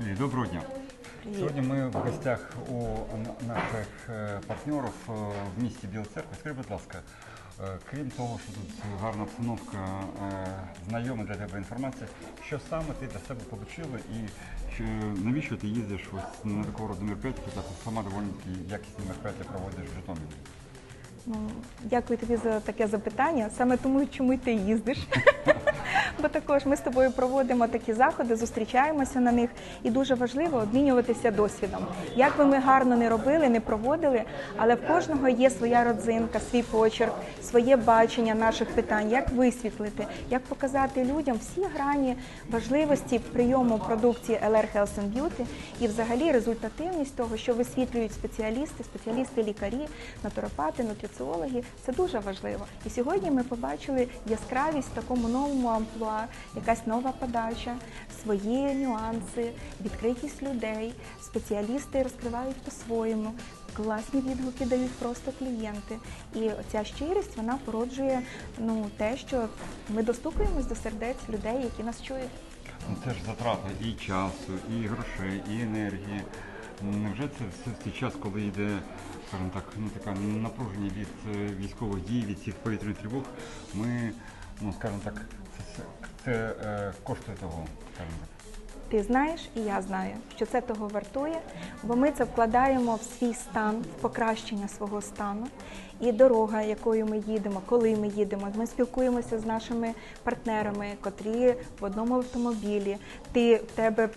Доброго дня. Привет. Сегодня мы в гостях у наших е, партнерів е, в місті Біла Церква. Скажи, будь ласка, е, крім того, що тут гарна обстановка, знайома для тебе інформація, що саме ти для себе отримала і навіщо ти їздиш ось на такого роду мероприятия, ти сама доволі якісні мероприятия проводиш в Житомирі? Ну, дякую тобі за таке запитання. Саме тому, чому ти їздиш. Бо також ми з тобою проводимо такі заходи, зустрічаємося на них, і дуже важливо обмінюватися досвідом. Як би ми гарно не робили, не проводили, але в кожного є своя родзинка, свій почерк, своє бачення наших питань, як висвітлити, як показати людям всі грані важливості прийому продукції LR Health and Beauty і взагалі результативність того, що висвітлюють спеціалісти, спеціалісти-лікарі, натуропати, нутриціологи. Це дуже важливо. І сьогодні ми побачили яскравість в такому новому амплуа, якась нова подача, свої нюанси, відкритість людей. Спеціалісти розкривають по-своєму. Класні відгуки дають просто клієнти. І ця щирість вона породжує ну, те, що ми достукуємось до сердець людей, які нас чують. Ну, це ж затрата і часу, і грошей, і енергії. Невже це все в цей час, коли йде, скажімо так, ну така напруження від е, військових дій, від цих повітряних тривог, ми, ну скажімо так, це, е, коштує того. Ти знаєш, і я знаю, що це того вартує, бо ми це вкладаємо в свій стан, в покращення свого стану. І дорога, якою ми їдемо, коли ми їдемо, ми спілкуємося з нашими партнерами, котрі в одному автомобілі. Ти в тебе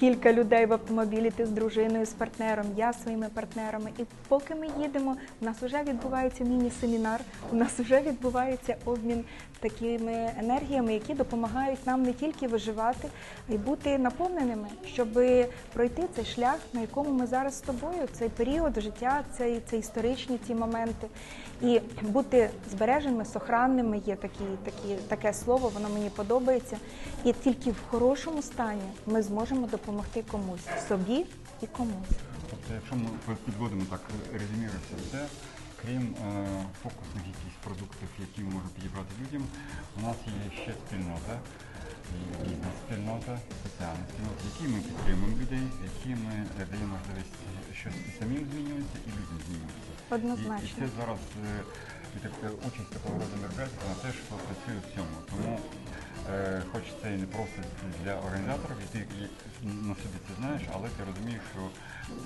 кілька людей в автомобілі, ти з дружиною, з партнером, я з своїми партнерами. І поки ми їдемо, у нас вже відбувається міні-семінар, у нас вже відбувається обмін такими енергіями, які допомагають нам не тільки виживати, а й бути наповненими, щоб пройти цей шлях, на якому ми зараз з тобою, цей період життя, цей, це історичні ці моменти, і бути збереженими, сохранними. Є такі, такі, таке слово, воно мені подобається. І тільки в хорошому стані ми зможемо допомогти комусь собі і комусь. Тобто, якщо ми підводимо так, резюмірується все, крім е, фокусних якихось продуктів, які ми можемо підібрати людям, у нас є ще спільнота, бізнес-спільнота, соціальна спільнота, в якій ми підтримуємо людей, в якій ми даємо можливість щось і самим змінюватися, і людям змінюватися. І, і це зараз е, і так, е, участь такого роду мероприятия, вона теж працює в цьому. Тому е, хоч це і не просто для організаторів, і ти на собі це знаєш, але ти розумієш, що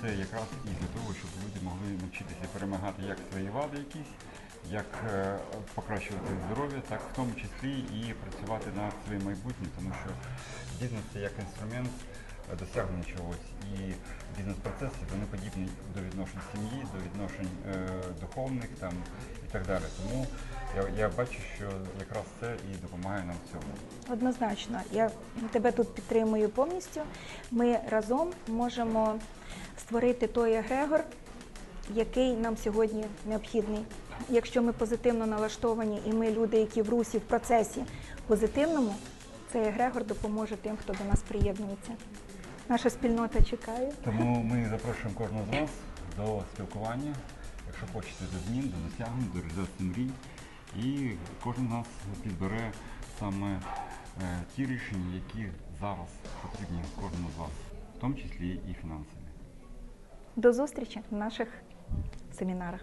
це якраз і для того, щоб люди могли навчитися перемагати як свої вади якісь, як е, покращувати здоров'я, так в тому числі і працювати над своїм майбутнім, тому що бізнес це як інструмент е, досягнення чогось. І бізнес-процеси вони подібні до відношень сім'ї, до відношень е, духовних там і так далі. Тому я, я бачу, що якраз це і допомагає нам в цьому. Однозначно, я тебе тут підтримую повністю. Ми разом можемо створити той егрегор, який нам сьогодні необхідний. Якщо ми позитивно налаштовані, і ми люди, які в русі в процесі позитивному, цей егрегор допоможе тим, хто до нас приєднується. Наша спільнота чекає. Тому ми запрошуємо кожного з вас до спілкування, якщо хочете до змін, до досягнень, до реалізації мрій. І кожен з нас підбере саме е, ті рішення, які зараз потрібні кожному з вас, в тому числі і фінансові. До зустрічі в наших семінарах.